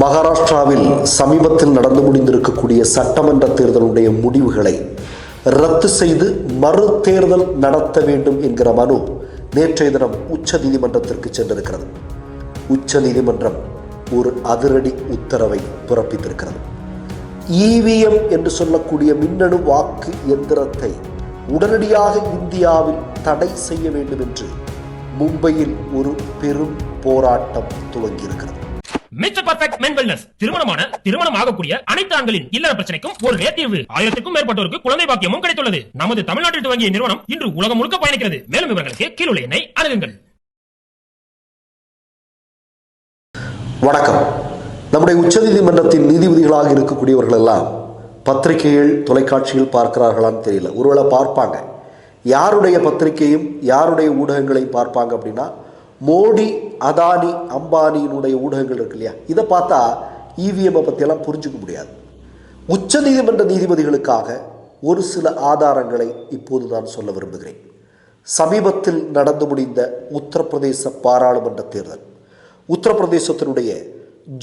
மகாராஷ்டிராவில் சமீபத்தில் நடந்து முடிந்திருக்கக்கூடிய சட்டமன்ற தேர்தலுடைய முடிவுகளை ரத்து செய்து மறு தேர்தல் நடத்த வேண்டும் என்கிற மனு நேற்றைய தினம் உச்ச நீதிமன்றத்திற்கு சென்றிருக்கிறது. உச்ச நீதிமன்றம் ஒரு அதிரடி உத்தரவை பிறப்பித்திருக்கிறது. இவிஎம் என்று சொல்லக்கூடிய மின்னணு வாக்கு எந்திரத்தை உடனடியாக இந்தியாவில் தடை செய்ய வேண்டும் என்று மும்பையில் ஒரு பெரும் போராட்டம் துவங்கியிருக்கிறது. மிஸ்டர் பர்ஃபெக்ட் மென் வெல்னஸ் திருமணமான திருமணம் ஆகக்கூடிய அனைத்து ஆண்களின் இல்லற பிரச்சனைக்கும் ஒரு தீர்வு. ஆயிரத்துக்கும் மேற்பட்டோருக்கு குழந்தை பாக்கியமும் கிடைத்துள்ளது. நமது தமிழ்நாட்டில் துவங்கிய நிறுவனம் இன்று உலகம் முழுக்க பயணிக்கிறது. மேலும் இவர்களுக்கு கீழுள்ள எண்ணை அணுகுங்கள். வணக்கம். நம்முடைய உச்சநீதிமன்றத்தின் நீதிபதிகளாக இருக்கக்கூடியவர்கள் எல்லாம் பத்திரிகைகள் தொலைக்காட்சியில் பார்க்கிறார்களான்னு தெரியல. ஒருவேளை பார்ப்பாங்க. யாருடைய பத்திரிகையும் யாருடைய ஊடகங்களையும் பார்ப்பாங்க அப்படின்னா மோடி அதானி அம்பானியினுடைய ஊடகங்கள் இருக்கு இல்லையா? இதை பார்த்தா இவிஎம்மை பற்றியெல்லாம் புரிஞ்சுக்க முடியாது. உச்சநீதிமன்ற நீதிபதிகளுக்காக ஒரு சில ஆதாரங்களை இப்போது நான் சொல்ல விரும்புகிறேன். சமீபத்தில் நடந்து முடிந்த உத்தரப்பிரதேச பாராளுமன்ற தேர்தல். உத்தரப்பிரதேசத்தினுடைய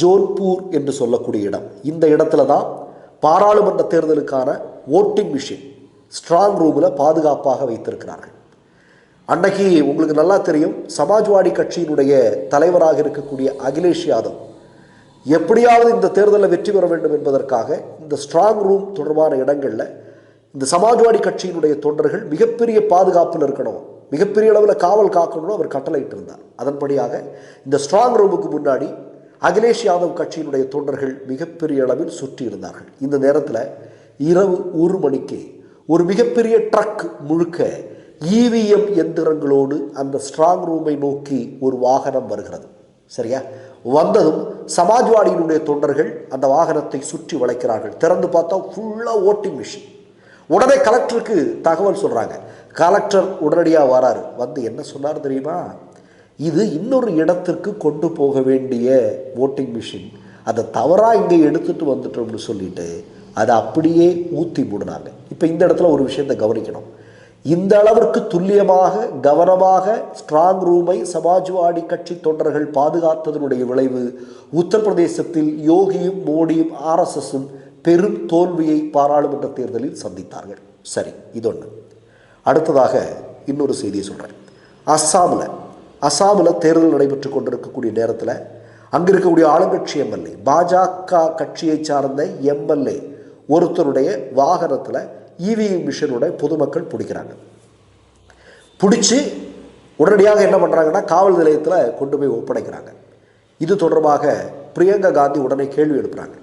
ஜோன்பூர் என்று சொல்லக்கூடிய இடம். இந்த இடத்துல தான் பாராளுமன்ற தேர்தலுக்கான ஓட்டிங் மிஷின் ஸ்ட்ராங் ரூமில் பாதுகாப்பாக வைத்திருக்கிறார்கள். அன்னைக்கு உங்களுக்கு நல்லா தெரியும் சமாஜ்வாடி கட்சியினுடைய தலைவராக இருக்கக்கூடிய அகிலேஷ் யாதவ் எப்படியாவது இந்த தேர்தலில் வெற்றி பெற வேண்டும் என்பதற்காக இந்த ஸ்ட்ராங் ரூம் தொடர்பான இடங்களில் இந்த சமாஜ்வாடி கட்சியினுடைய தொண்டர்கள் மிகப்பெரிய பாதுகாப்பில் இருக்கணும். மிகப்பெரிய அளவில் காவல் காக்கணும்னு அவர் கட்டளையிட்டிருந்தார். அதன்படியாக இந்த ஸ்ட்ராங் ரூமுக்கு முன்னாடி அகிலேஷ் யாதவ் கட்சியினுடைய தொண்டர்கள் மிகப்பெரிய அளவில் சுற்றி இருந்தார்கள் இந்த நேரத்தில் இரவு ஒரு மணிக்கு ஒரு மிகப்பெரிய ட்ரக் முழுக்க இவிஎம் எந்திரங்களோடு அந்த ஸ்ட்ராங் ரூமை நோக்கி ஒரு வாகனம் வருகிறது. சரியா? வந்ததும் சமாஜ்வாடியினுடைய தொண்டர்கள் அந்த வாகனத்தை சுற்றி வளைக்கிறார்கள். திறந்து பார்த்தா ஃபுல்லாக ஓட்டிங் மிஷின் உடனே கலெக்டருக்கு தகவல் சொல்கிறாங்க கலெக்டர் உடனடியாக வராரு. வந்து என்ன சொன்னார் தெரியுமா? இது இன்னொரு இடத்திற்கு கொண்டு போக வேண்டிய ஓட்டிங் மிஷின் அதை தவறாக இங்கே எடுத்துகிட்டு வந்துட்டோம்னு சொல்லிட்டு அதை அப்படியே ஊற்றி மூடினாங்க. இப்போ இந்த இடத்துல ஒரு விஷயத்தை கவனிக்கணும். இந்த அளவிற்கு துல்லியமாக கவனமாக ஸ்ட்ராங் ரூமை சமாஜ்வாடி கட்சி தொண்டர்கள் பாதுகாத்ததனுடைய விளைவு. உத்தரப்பிரதேசத்தில் யோகியும் மோடியும் ஆர்எஸ்எஸும் பெரும் தோல்வியை பாராளுமன்ற தேர்தலில் சந்தித்தார்கள். சரி இது ஒன்று அடுத்ததாக இன்னொரு செய்தியை சொல்கிறேன் அஸ்ஸாமில் அஸ்ஸாமில் தேர்தல் நடைபெற்று கொண்டிருக்கக்கூடிய நேரத்தில் அங்கே இருக்கக்கூடிய ஆளுங்கட்சி எம்எல்ஏ பாஜக கட்சியை சார்ந்த எம்எல்ஏ ஒருத்தருடைய வாகனத்தில் இவிஎம் மிஷினோட பொதுமக்கள் பிடிக்கிறாங்க. பிடிச்சி உடனடியாக என்ன பண்ணுறாங்கன்னா காவல் நிலையத்தில் கொண்டு போய் ஒப்படைக்கிறாங்க. இது தொடர்பாக பிரியங்கா காந்தி உடனே கேள்வி எழுப்புறாங்க.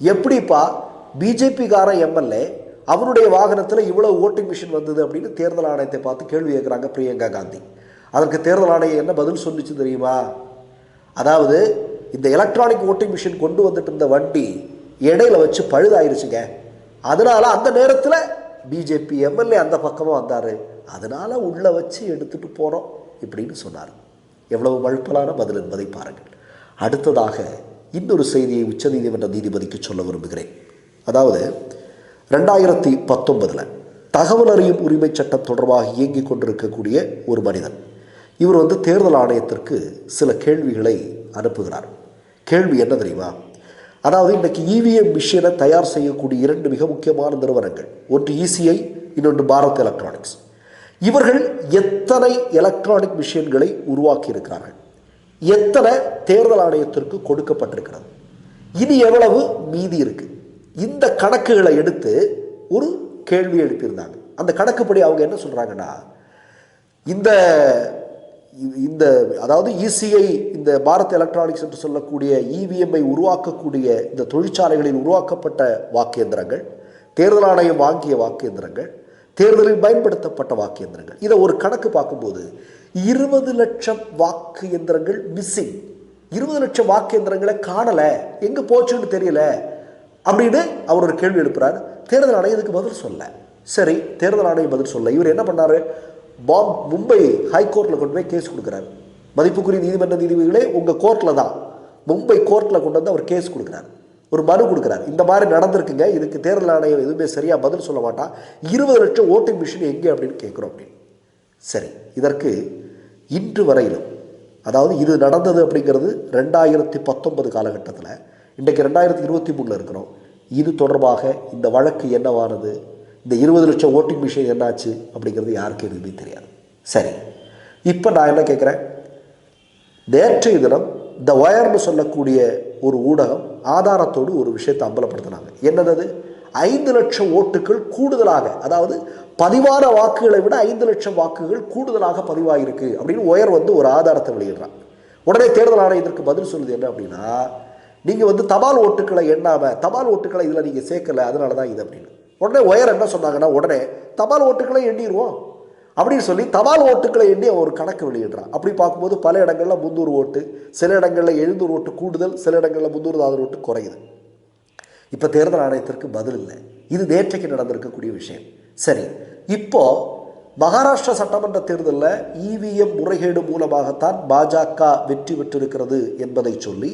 எப்படிப்பா பிஜேபிக்கார எம்எல்ஏ அவருடைய வாகனத்தில் இவ்வளோ ஓட்டிங் மிஷின் வந்தது அப்படின்னு தேர்தல் ஆணையத்தை பார்த்து கேள்வி கேட்குறாங்க பிரியங்கா காந்தி. அதற்கு தேர்தல் ஆணையம் என்ன பதில் சொல்லிச்சு தெரியுமா? அதாவது இந்த எலக்ட்ரானிக் ஓட்டிங் மிஷின் கொண்டு வந்துட்டு இருந்த வண்டி இடையில வச்சு பழுதாயிருச்சுங்க. அதனால அந்த நேரத்தில் பிஜேபி எம்எல்ஏ அந்த பக்கமாக வந்தார். அதனால் உள்ளே வச்சு எடுத்துட்டு போகிறோம் இப்படின்னு சொன்னார். எவ்வளவு வழுப்பலான பதில் என்பதை பாருங்கள். அடுத்ததாக இன்னொரு செய்தியை உச்சநீதிமன்ற நீதிபதிக்கு சொல்ல விரும்புகிறேன். அதாவது ரெண்டாயிரத்தி பத்தொன்பதில் தகவல் அறியும் உரிமை சட்டம் தொடர்பாக இயங்கிக் கொண்டிருக்கக்கூடிய ஒரு மனிதன். இவர் வந்து தேர்தல் ஆணையத்திற்கு சில கேள்விகளை அனுப்புகிறார். கேள்வி என்ன தெரியுமா? அதாவது இன்றைக்கு இவிஎம் மிஷினை தயார் செய்யக்கூடிய இரண்டு மிக முக்கியமான நிறுவனங்கள். ஒன்று இசிஐ இன்னொன்று பாரத் எலக்ட்ரானிக்ஸ் இவர்கள் எத்தனை எலக்ட்ரானிக் மிஷின்களை உருவாக்கி இருக்கிறார்கள் எத்தனை தேர்தல் ஆணையத்திற்கு கொடுக்கப்பட்டிருக்கிறது? இனி எவ்வளவு மீதி இருக்கு? இந்த கணக்குகளை எடுத்து ஒரு கேள்வி எழுப்பியிருந்தாங்க. அந்த கணக்குப்படி அவங்க என்ன சொல்கிறாங்கன்னா இந்த இந்த அதாவது இசிஐ இந்த பாரத் எலக்ட்ரானிக்ஸ் என்று சொல்லக்கூடிய இவிஎம்ஐ உருவாக்கக்கூடிய இந்த தொழிற்சாலைகளில் உருவாக்கப்பட்ட வாக்கியந்திரங்கள் தேர்தல் ஆணையம் வாங்கிய வாக்கியந்திரங்கள் தேர்தலில் பயன்படுத்தப்பட்ட வாக்கியந்திரங்கள் இதை ஒரு கணக்கு பார்க்கும்போது இருபது லட்சம் வாக்கு எந்திரங்கள் மிஸ்ஸிங் இருபது லட்சம் வாக்கு எந்திரங்களை காணலை. எங்கே போச்சுன்னு தெரியல. அப்படின்னு அவர் ஒரு கேள்வி எழுப்புறார். தேர்தல் ஆணையத்துக்கு பதில் சொல்ல. சரி தேர்தல் ஆணையம் பதில் சொல்ல. இவர் என்ன பண்ணார்? பாம் மும்பை ஹைகோர்ட்டில் கொண்டு போய் கேஸ் கொடுக்குறாரு. மதிப்புக்குரிய நீதிமன்ற நீதிபதிகளே உங்கள் கோர்ட்டில் தான். மும்பை கோர்ட்டில் கொண்டு வந்து அவர் கேஸ் கொடுக்குறாரு. ஒரு மனு கொடுக்குறாரு. இந்த மாதிரி நடந்திருக்குங்க. இதுக்கு தேர்தல் ஆணையம் எதுவுமே சரியாக பதில் சொல்ல மாட்டான் இருபது லட்சம் ஓட்டிங் மிஷின் எங்கே அப்படின்னு கேட்குறோம் அப்படின்னு. சரி இதற்கு இன்று வரையிலும் அதாவது இது நடந்தது அப்படிங்கிறது ரெண்டாயிரத்தி பத்தொன்பது காலகட்டத்தில் இன்றைக்கு ரெண்டாயிரத்தி இருபத்தி மூணில் இருக்கிறோம். இது தொடர்பாக இந்த வழக்கு என்னவானது? இந்த இருபது லட்சம் ஓட்டிங் மிஷின் என்னாச்சு அப்படிங்கிறது யாருக்கு எதுவுமே தெரியாது. சரி. இப்போ நான் என்ன கேட்குறேன்? நேற்றைய தினம் த ஒயர்னு சொல்லக்கூடிய ஒரு ஊடகம் ஆதாரத்தோடு ஒரு விஷயத்தை அம்பலப்படுத்தினாங்க. என்னது ஐந்து லட்சம் ஓட்டுகள் கூடுதலாக அதாவது பதிவான வாக்குகளை விட ஐந்து லட்சம் வாக்குகள் கூடுதலாக பதிவாகிருக்கு அப்படின்னு ஒயர் வந்து ஒரு ஆதாரத்தை வெளியிடுறான். உடனே தேர்தல் ஆணையத்திற்கு பதில் சொல்லுது என்ன அப்படின்னா நீங்கள் வந்து தபால் ஓட்டுக்களை எண்ணாமல் தபால் ஓட்டுக்களை இதில் நீங்கள் சேர்க்கலை அதனால தான் இது அப்படின்னு. உடனே ஒயர் என்ன சொன்னாங்கன்னா உடனே தபால் ஓட்டுக்களை எண்ணிடுவோம். அப்படின்னு சொல்லி தபால் ஓட்டுக்களை எண்ணி அவன் ஒரு கணக்கு வெளியிடுறான். அப்படி பார்க்கும்போது பல இடங்களில் முந்நூறு ஓட்டு சில இடங்களில் எழுநூறு ஓட்டு கூடுதல் சில இடங்களில் முந்நூறு நானூறு ஓட்டு குறையுது. இப்போ தேர்தல் ஆணையத்திற்கு பதில் இல்லை. இது நேற்றைக்கு நடந்திருக்கக்கூடிய விஷயம். சரி இப்போது மகாராஷ்டிரா சட்டமன்ற தேர்தலில் இவிஎம் முறைகேடு மூலமாகத்தான் பாஜக வெற்றி பெற்றிருக்கிறது என்பதை சொல்லி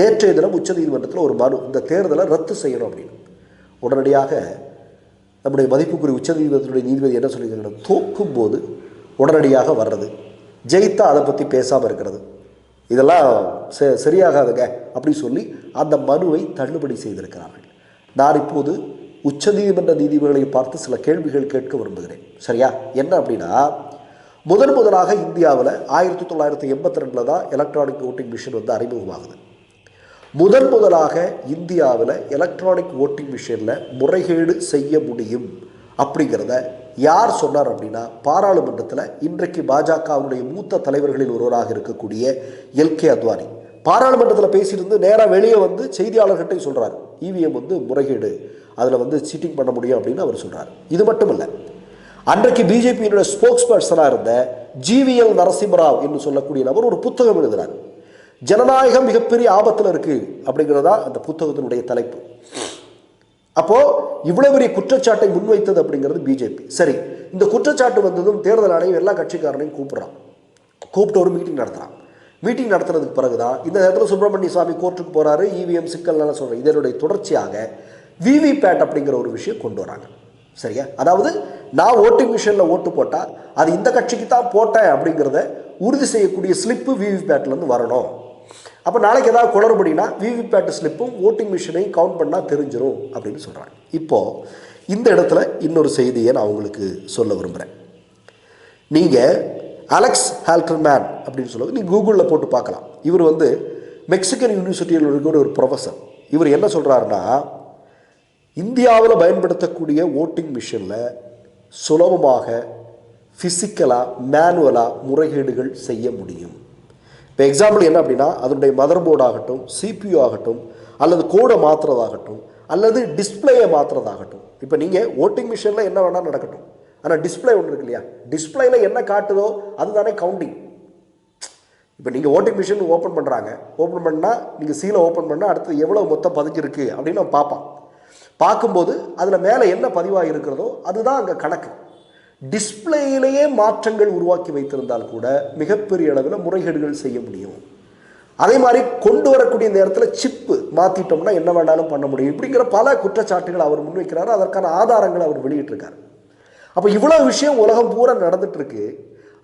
நேற்றைய தினம் உச்சநீதிமன்றத்தில் ஒரு மனு இந்த தேர்தலை ரத்து செய்யணும் அப்படின்னு. உடனடியாக நம்முடைய மதிப்புக்குரிய உச்சநீதிமன்றத்துடைய நீதிபதி என்ன சொல்லியிருக்கிறார்? தோக்கும் போது உடனடியாக வர்றது. ஜெயித்தா அதை பற்றி பேசாமல் இருக்கிறது. இதெல்லாம் ச சரியாகாதுங்க அப்படி சொல்லி அந்த மனுவை தள்ளுபடி செய்திருக்கிறார்கள். நான் இப்போது உச்சநீதிமன்ற நீதிபதிகளை பார்த்து சில கேள்விகள் கேட்க விரும்புகிறேன். சரியா? என்ன அப்படின்னா முதன் முதலாக இந்தியாவில் ஆயிரத்தி தொள்ளாயிரத்தி எண்பத்தி ரெண்டில் தான் எலக்ட்ரானிக் ஓட்டிங் மிஷின் வந்து அறிமுகமாகுது. முதன் முதலாக இந்தியாவில் எலக்ட்ரானிக் ஓட்டிங் மிஷினில் முறைகேடு செய்ய முடியும். அப்படிங்கிறத யார் சொன்னார் அப்படின்னா பாராளுமன்றத்தில் இன்றைக்கு பாஜகவுடைய மூத்த தலைவர்களில் ஒருவராக இருக்கக்கூடிய எல்கே அத்வானி. பாராளுமன்றத்தில் பேசியிருந்து நேராக வெளியே வந்து செய்தியாளர்கிட்டையும் சொல்கிறார் இவிஎம் வந்து முறைகேடு அதில் வந்து சீட்டிங் பண்ண முடியும் அப்படின்னு அவர் சொல்கிறார் இது மட்டும் இல்லை அன்றைக்கு பிஜேபியினுடைய ஸ்போக்ஸ் பர்சனாக இருந்த ஜிவிஎல் நரசிம்மராவ் என்று சொல்லக்கூடிய நபர் ஒரு புத்தகம் எழுதுகிறார் ஜனநாயகம் மிகப்பெரிய ஆபத்தில் இருக்குது அப்படிங்கிறதா அந்த புத்தகத்தினுடைய தலைப்பு. அப்போது இவ்வளவு பெரிய குற்றச்சாட்டை முன்வைத்தது அப்படிங்கிறது பிஜேபி சரி இந்த குற்றச்சாட்டு வந்ததும் தேர்தல் ஆணையம் எல்லா கட்சிக்காரனையும் கூப்பிட்றான். கூப்பிட்டு ஒரு மீட்டிங் நடத்துகிறான் மீட்டிங் நடத்துறதுக்கு பிறகுதான் இந்த நேரத்தில் சுப்பிரமணிய சுவாமி கோர்ட்டுக்கு போகிறாரு இவிஎம் சிக்கல்னால சொல்கிறேன் இதனுடைய தொடர்ச்சியாக விவிபேட் அப்படிங்கிற ஒரு விஷயம் கொண்டு வராங்க. சரியா? அதாவது நான் ஓட்டிங் மிஷினில் ஓட்டு போட்டால் அது இந்த கட்சிக்கு தான் போட்டேன் அப்படிங்கிறத உறுதி செய்யக்கூடிய ஸ்லிப்பு விவிபேட்லேருந்து வரணும். அப்போ நாளைக்கு ஏதாவது குளறுபடினா விவிபேட் ஸ்லிப்பும் ஓட்டிங் மிஷினையும் கவுண்ட் பண்ணால் தெரிஞ்சிடும் அப்படின்னு சொல்கிறாங்க இப்போது இந்த இடத்துல இன்னொரு செய்தியை நான் உங்களுக்கு சொல்ல விரும்புகிறேன் நீங்கள் அலெக்ஸ் ஹால்டர்மேன் அப்படின்னு சொல்லுவது நீங்கள் கூகுளில் போட்டு பார்க்கலாம். இவர் வந்து மெக்சிகன் யூனிவர்சிட்டியில் இருக்கிற ஒரு ப்ரொஃபஸர் இவர் என்ன சொல்கிறாருன்னா இந்தியாவில் பயன்படுத்தக்கூடிய ஓட்டிங் மிஷினில் சுலபமாக ஃபிசிக்கலாக மேனுவலாக முறைகேடுகள் செய்ய முடியும். இப்போ எக்ஸாம்பிள் என்ன அப்படின்னா அதனுடைய மதர் போர்டு ஆகட்டும் சிபியூ ஆகட்டும் அல்லது கோடை மாற்றுறதாகட்டும் அல்லது டிஸ்பிளேயை மாற்றுறதாகட்டும் இப்போ நீங்கள் ஓட்டிங் மிஷினில் என்ன வேணால் நடக்கட்டும். ஆனால் டிஸ்பிளே ஒன்று இருக்கு இல்லையா? டிஸ்பிளேயில் என்ன காட்டுதோ அதுதானே கவுண்டிங் இப்போ நீங்கள் ஓட்டிங் மிஷின் ஓப்பன் பண்ணுறாங்க ஓப்பன் பண்ணால் நீங்கள் சீலை ஓப்பன் பண்ணால் அடுத்து எவ்வளோ மொத்தம் பதிஞ்சிருக்கு அப்படின்னு நம்ம பார்ப்பான் பார்க்கும்போது அதில் மேலே என்ன பதிவாக இருக்கிறதோ அதுதான் அங்கே கணக்கு. டிஸ்பிளேயிலேயே மாற்றங்கள் உருவாக்கி வைத்திருந்தால் கூட மிகப்பெரிய அளவில் முறைகேடுகள் செய்ய முடியும். அதே மாதிரி கொண்டு வரக்கூடிய நேரத்தில் சிப்பு மாற்றிட்டோம்னா என்ன வேணாலும் பண்ண முடியும். இப்படிங்கிற பல குற்றச்சாட்டுகள் அவர் முன்வைக்கிறார். அதற்கான ஆதாரங்களை அவர் வெளியிட்டிருக்காரு. அப்போ இவ்வளோ விஷயம் உலகம் பூரா நடந்துட்டுருக்கு.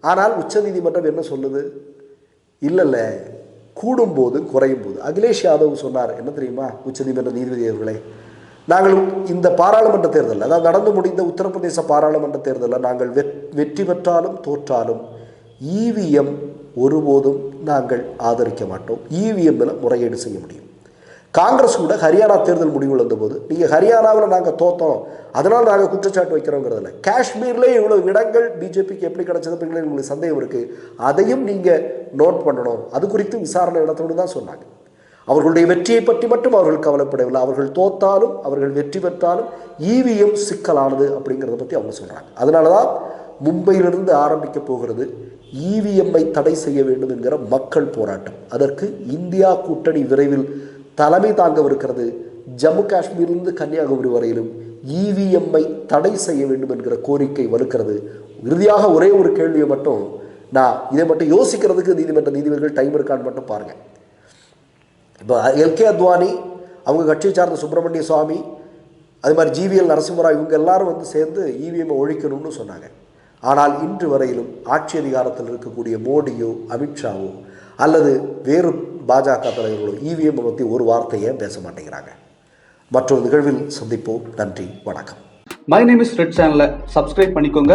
ஆனால் உச்சநீதிமன்றம் என்ன சொல்லுது? இல்லைல்ல கூடும் கூடும்போது குறையும் போது அகிலேஷ் யாதவ் சொன்னார் என்ன தெரியுமா? உச்சநீதிமன்ற நீதிபதி அவர்களே நாங்கள் இந்த பாராளுமன்ற தேர்தலில் அதாவது நடந்து முடிந்த உத்தரப்பிரதேச பாராளுமன்ற தேர்தலில் நாங்கள் வெற்றி பெற்றாலும் தோற்றாலும் இவிஎம் ஒருபோதும் நாங்கள் ஆதரிக்க மாட்டோம். இவிஎம்மில் முறையீடு செய்ய முடியும். காங்கிரஸ் கூட ஹரியானா தேர்தல் முடிவு வந்தபோது நீங்கள் ஹரியானாவில் நாங்கள் தோத்தோம் அதனால் நாங்கள் குற்றச்சாட்டு வைக்கிறோங்கிறதில்ல காஷ்மீர்லேயே இவ்வளோ இடங்கள் பிஜேபிக்கு எப்படி கிடைச்சது அப்படிங்கிற உங்களுக்கு சந்தேகம் இருக்குது அதையும் நீங்கள் நோட் பண்ணணும். அது குறித்து விசாரணை நடத்தணும்னு தான் சொன்னாங்க. அவர்களுடைய வெற்றியை பற்றி மட்டும் அவர்கள் கவலைப்படவில்லை. அவர்கள் தோத்தாலும் அவர்கள் வெற்றி பெற்றாலும் ஈவிஎம் சிக்கலானது அப்படிங்கிறத பற்றி அவங்க சொல்கிறாங்க அதனால தான் மும்பையிலிருந்து ஆரம்பிக்க போகிறது இவிஎம்ஐ தடை செய்ய வேண்டும் என்கிற மக்கள் போராட்டம். அதற்கு இந்தியா கூட்டணி விரைவில் தலைமை தாங்கவிருக்கிறது. ஜம்மு காஷ்மீரிலிருந்து கன்னியாகுமரி வரையிலும் இவிஎம்ஐ தடை செய்ய வேண்டும் என்கிற கோரிக்கை வலுக்கிறது. இறுதியாக ஒரே ஒரு கேள்வியை மட்டும் நான் இதை மட்டும் யோசிக்கிறதுக்கு நீதிமன்ற நீதிபதிகள் டைம் இருக்கான்னு மட்டும் பாருங்கள் இப்போ எல்கே அத்வானி அவங்க கட்சியை சார்ந்த சுப்பிரமணிய சுவாமி அது மாதிரி ஜிவிஎல் நரசிம்மராவ் இவங்க எல்லாரும் வந்து சேர்ந்து இவிஎம்மை ஒழிக்கணும்னு சொன்னாங்க. ஆனால் இன்று வரையிலும் ஆட்சி அதிகாரத்தில் இருக்கக்கூடிய மோடியோ அமித்ஷாவோ அல்லது வேறு பாஜக தலைவர்களும் இவிஎம் பற்றி ஒரு வார்த்தையே பேச மாட்டேங்கிறாங்க? மற்றொரு நிகழ்வில் சந்திப்போம். நன்றி. வணக்கம். மை நேம் இஸ் ரெட் சேனலை சப்ஸ்கிரைப் பண்ணிக்கோங்க.